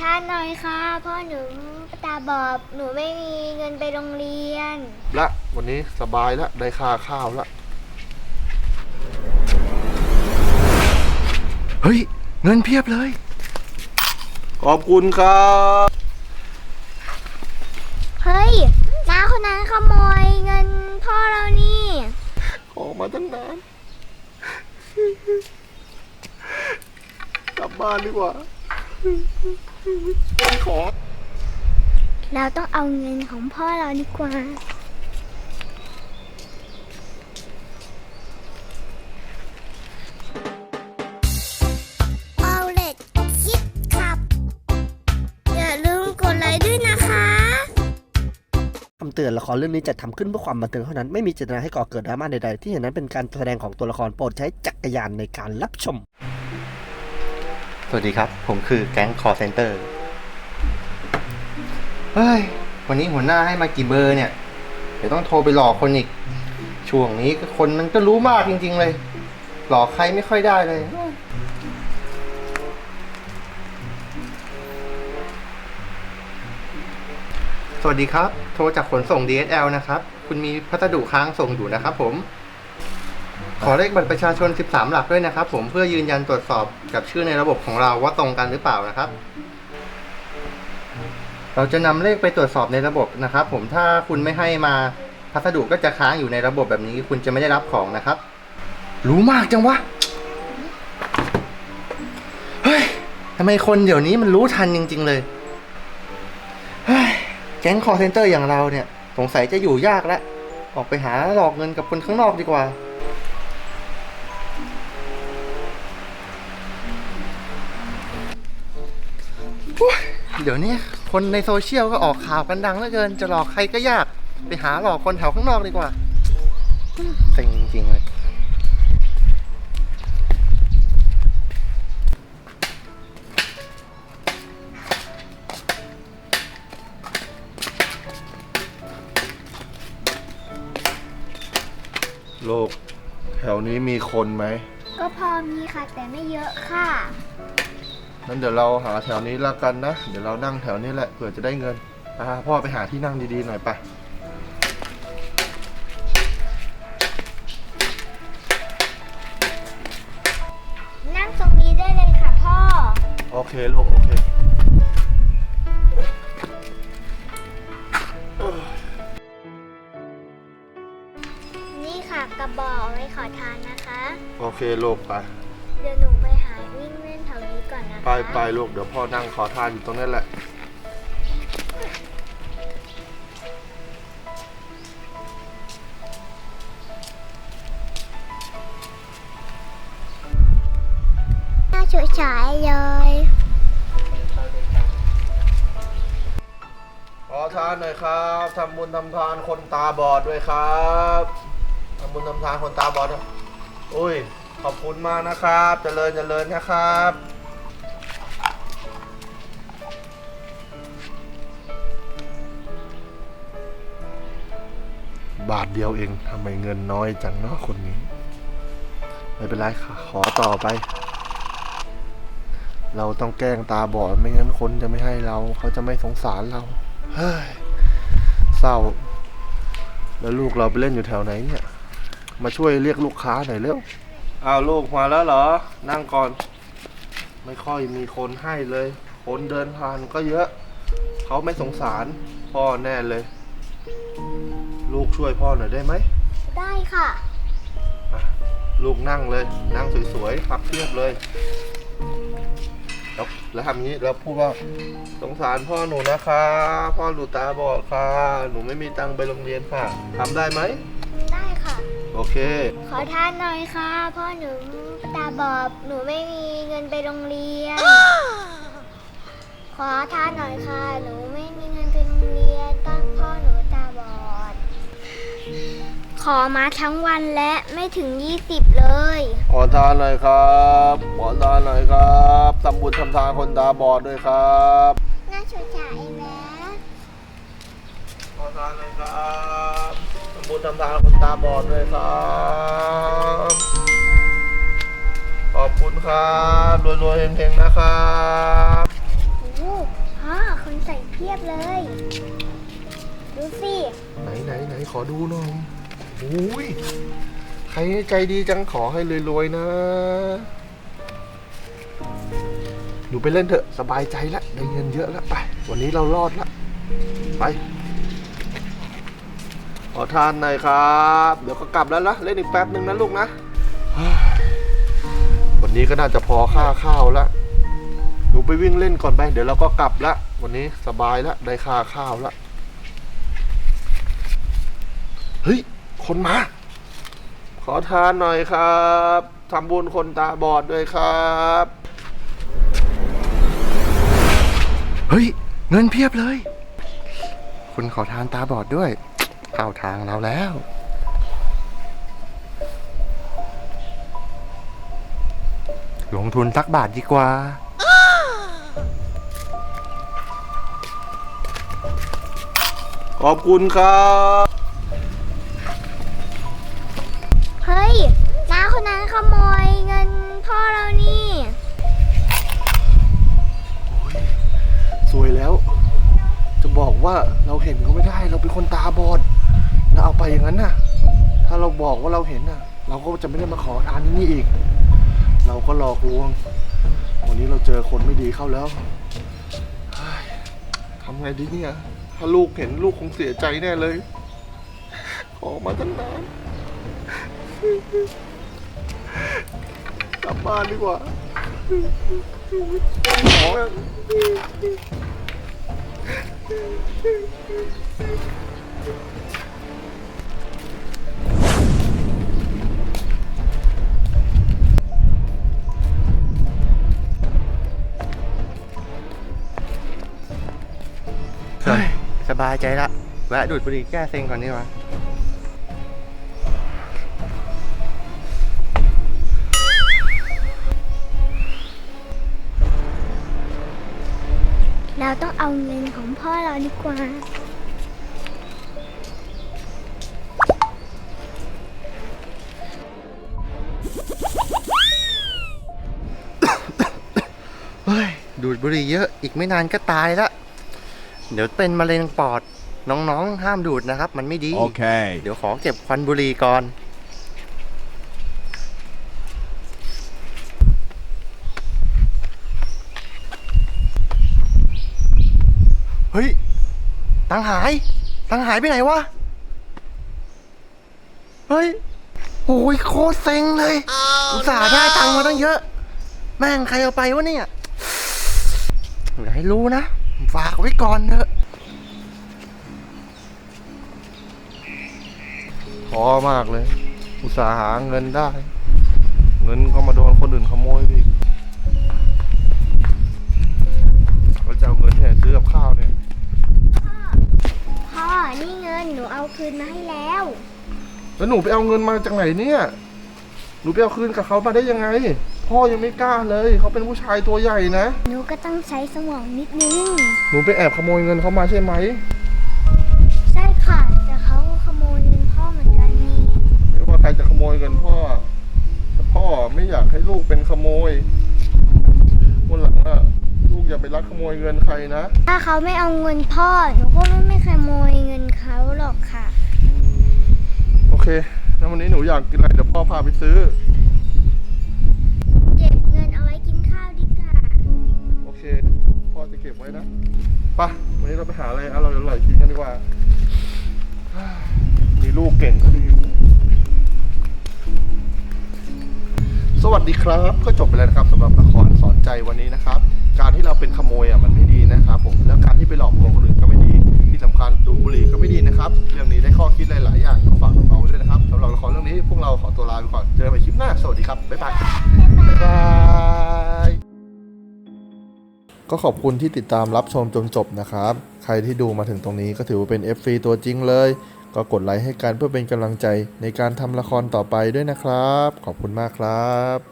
ทานหน่อยค่ะพ่อหนูตาบอดหนูไม่มีเงินไปโรงเรียน ละวันนี้สบายละได้ค่าข้าวละเฮ้ย เงินเพียบเลย ขอบคุณครับ เฮ้ยน้าคนนั้นขโมยเงินพ่อเรานี่ออกมาตั้งนาน กลับบ้านดีกว่า ขอ เราต้องเอาเงินของพ่อเราดีกว่า เอาเล็ดคิดขับ อย่าลืมกดไลค์ด้วยนะคะ คำเตือนละครเรื่องนี้จัดทำขึ้นเพื่อความบันเทิงเท่านั้น ไม่มีเจตนาให้ก่อเกิดดราม่าใดๆ ที่เห็นนั้นเป็นการแสดงของตัวละครโปรดใช้จักรยานในการรับชม สวัสดีครับ ผมคือแก๊งคอร์เซนเตอร์ เฮ้ย วันนี้หัวหน้าให้มากี่เบอร์เนี่ย เดี๋ยวต้องโทรไปหลอกคนอีก ช่วงนี้คนมันก็รู้มากจริง ๆ เลย หลอกใครไม่ค่อยได้เลย สวัสดีครับ โทรจากขนส่ง DSL นะครับ คุณมีพัสดุค้างส่งอยู่นะครับผม ขอเลขบัตรประชาชน 13 หลักด้วยนะครับ ผมเพื่อยืนยันตรวจสอบกับชื่อในระบบของเราว่าตรงกันหรือเปล่านะครับ เราจะนำเลขไปตรวจสอบในระบบนะครับ ผมถ้าคุณไม่ให้มาพัสดุก็จะค้างอยู่ในระบบแบบนี้ คุณจะไม่ได้รับของนะครับ รู้มากจังวะเฮ้ยทำไมคนเดี๋ยวนี้มันรู้ทันจริง ๆ เลยเฮ้ยแก๊งคอร์เซนเตอร์อย่างเราเนี่ย สงสัยจะอยู่ยากแล้วออกไปหาหลอกเงินกับคนข้างนอกดีกว่า เดี๋ยวนี้คนในโซเชียลก็ออกข่าวกันดังเหลือเกิน จะหลอกใครก็ยาก ไปหาหลอกคนแถวข้างนอกดีกว่าเซ็งจริงๆเลยโลก แถวนี้มีคนไหม ก็พอมีค่ะแต่ไม่เยอะค่ะ งั้นเดี๋ยวเราหาแถวนี้ละกันนะ เดี๋ยวเรานั่งแถวนี้แหละเผื่อจะได้เงินพาพ่อไปหาที่นั่งดีๆหน่อยไปนั่งตรงนี้ได้เลยค่ะพ่อ โอเคลูกโอเคนี่ค่ะกระบอกไว้ขอทานนะคะ โอเคลูกไป เดี๋ยวหนู ไปไปลูกเดี๋ยวพ่อนั่งขอทานอยู่ตรงนั้นแหละน่าฉยฉายเลยขอทานหน่อยครับทำบุญทำทานคนตาบอดด้วยครับทำบุญทำทานคนตาบอดด้วยอุ้ยขอบคุณมากนะครับ เจริญเจริญนะครับ บาทเดียวเองทำไมเงินน้อยจังเนาะคนนี้ ไม่เป็นไรค่ะ ขอต่อไป เราต้องแกล้งตาบอดไม่งั้นคนจะไม่ให้เรา เขาจะไม่สงสารเรา เฮ้ยเศร้า แล้วลูกเราไปเล่นอยู่แถวไหนเนี่ย มาช่วยเรียกลูกค้าหน่อยเร็วอ้าวลูกมาแล้วเหรอ นั่งก่อน ไม่ค่อยมีคนให้เลย คนเดินผ่านก็เยอะ เขาไม่สงสารพ่อแน่เลย ลูกช่วยพ่อหน่อยได้ไหมได้ค่ะ อะลูกนั่งเลย นั่งสวยๆพับเพียบเลย แล้วแล้วทำนี้แล้วพูดว่าสงสารพ่อหนูนะคะ พ่อหนูตาบอดค่ะ หนูไม่มีตังค์ไปโรงเรียนค่ะทำได้ไหมได้ค่ะ โอเค ขอทานหน่อยค่ะพ่อหนูตาบอดหนูไม่มีเงินไปโรงเรียน ขอทานหน่อยค่ะ หนูไม่มีเงิน ขอมาทั้งวันและไม่ถึง 20 เลย ขอทานหน่อยครับขอทานหน่อยครับทำบุญทำทานคนตาบอดด้วยครับน่าฉยฉายแม้ขอทานหน่อยครับทำบุญทำทานคนตาบอดด้วยครับ ขอบคุณครับรวยๆเฮงๆนะครับโอ้โหคนใส่เพียบเลย ดูสิ ไหนไหนไหนขอดูหน่อยโอ้ยใครใจดีจังขอให้รวยๆนะ หนูไปเล่นเถอะสบายใจแล้วได้เงินเยอะแล้วไป วันนี้เรารอดล้วไป ขอทานหน่อยครับ เดี๋ยวก็กลับแล้วนะเล่นอีกแป๊บนึงนะลูกนะ วันนี้ก็น่าจะพอค่าข้าวล้วหนูไปวิ่งเล่นก่อนไป เดี๋ยวเราก็กลับละวันนี้สบายล้วได้ค่าข้าวล้วเฮ้ย คนมา ขอทานหน่อยครับทำบุญคนตาบอดด้วยครับ เฮ้ย เงินเพียบเลย คุณขอทานตาบอดด้วย เข้าทางเราแล้ว ลงทุนสักบาทดีกว่า ขอบคุณครับ ว่าเราเห็นเขาไม่ได้ เราเป็นคนตาบอดแล้วเอาไปอย่างนั้นน่ะ ถ้าเราบอกว่าเราเห็นน่ะ เราก็จะไม่ได้มาขอทานที่นี่อีก เราก็หลอกลวง วันนี้เราเจอคนไม่ดีเข้าแล้วเฮ้ยทำไงดีเนี่ย ถ้าลูกเห็นลูกคงเสียใจแน่เลยขอมาตั้งนานกลับบ้านดีกว่าขอ สบายใจละ แวะดูดบุหรี่แก้เซ็งก่อนดีกว่า ต้องเอาเงินของพ่อเราดีกว่า เฮ้ย ดูดบุหรี่เยอะอีกไม่นานก็ตายละ เดี๋ยวเป็นมะเร็งปอด น้องๆ ห้ามดูดนะครับ มันไม่ดี Okay. เดี๋ยวขอเก็บควันบุหรี่ก่อน เฮ้ย ตังหาย ตังหายไปไหนวะ เฮ้ย โอ้ยโคตรเซ็งเลยอุตส่าห์ได้ตังมาตั้งเยอะ แม่งใครเอาไปวะเนี่ยอย่าให้รู้นะ ฝากไว้ก่อนเถอะท้อมากเลย อุตส่าห์หาเงินได้ เงินก็มาโดนคนอื่นขโมยไป คืนมาให้แล้ว แล้วหนูไปเอาเงินมาจากไหนเนี่ย หนูไปเอาคืนกับเขามาได้ยังไง พ่อยังไม่กล้าเลย เขาเป็นผู้ชายตัวใหญ่นะ หนูก็ต้องใช้สมองนิดนึง หนูไปแอบขโมยเงินเขามาใช่ไหม ใช่ค่ะ แต่เขาขโมยเงินพ่อเหมือนกันนี่ ไม่ว่าใครจะขโมยเงินพ่อแต่พ่อไม่อยากให้ลูกเป็นขโมยวันหลังอะลูกอย่าไปรักขโมยเงินใครนะ ถ้าเขาไม่เอาเงินพ่อ หนูก็ไม่ไม่ขโม แล้ววันนี้หนูอยากกินอะไรเดี๋ยวพ่อพาไปซื้อ เก็บเงินเอาไว้กินข้าวดีกว่าโอเค พ่อจะเก็บไว้นะไปะวันนี้เราไปหาอะไรอร่อยอร่อยๆกินกันดีกว่า มีลูกเก่งก็ดี สวัสดีครับ ก็จบไปแล้วนะครับสำหรับละครสอนใจวันนี้นะครับ การที่เราเป็นขโมยอะมันไม่ดีนะครับผมแล้วการที่ไปหลอกลวงคนอื่นก็ไม่ ดีที่สำคัญดูบุหรี่ก็ไม่ดีนะครับ เรื่องนี้ได้ข้อคิดหลาย ๆ อย่างก็ฝากน้องๆด้วยนะครับสำหรับละครเรื่องนี้พวกเราขอตัวลาไปก่อนเจอกันใหม่คลิปหน้าสวัสดีครับบ๊ายบายบ๊ายบายก็ขอบคุณที่ติดตามรับชมจนจบนะครับ ใครที่ดูมาถึงตรงนี้ก็ถือว่าเป็น FC ตัวจริงเลย ก็กดไลค์ให้กันเพื่อเป็นกำลังใจในการทำละครต่อไปด้วยนะครับ ขอบคุณมากครับ